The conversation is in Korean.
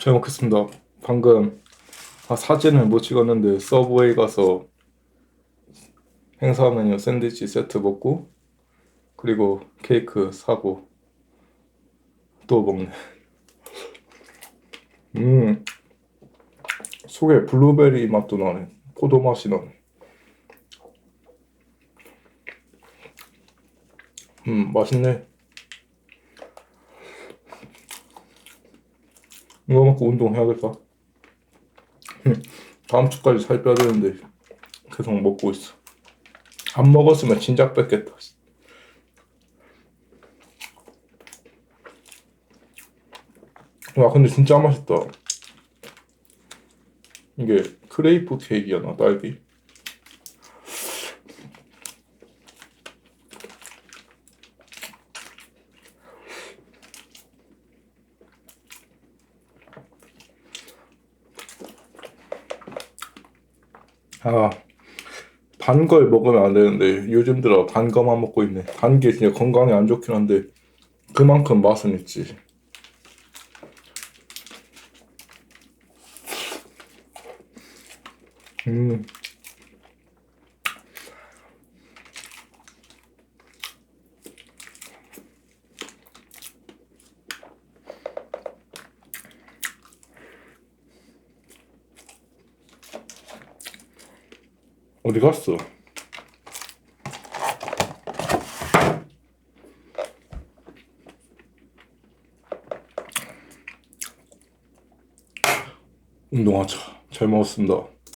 잘 먹겠습니다. 방금 아, 사진을 못 찍었는데 서브웨이 가서 행사 메뉴 샌드위치 세트 먹고 그리고 케이크 사고 또 먹네. 음 속에 블루베리 맛도 나네. 포도 맛이 나네. 음 맛있네. 이거 먹고 운동해야겠다. 음, 다음 주까지 살 빼야 되는데 계속 먹고 있어. 안 먹었으면 진작 뺐겠다. 와 근데 진짜 맛있다. 이게 크레이프 케이크였나 딸기? 아, 단 걸 먹으면 안 되는데 요즘 들어 단 거만 먹고 있네. 단 게 진짜 건강에 안 좋긴 한데 그만큼 맛은 있지. 음. 어디 갔어? 운동하자. 잘 먹었습니다.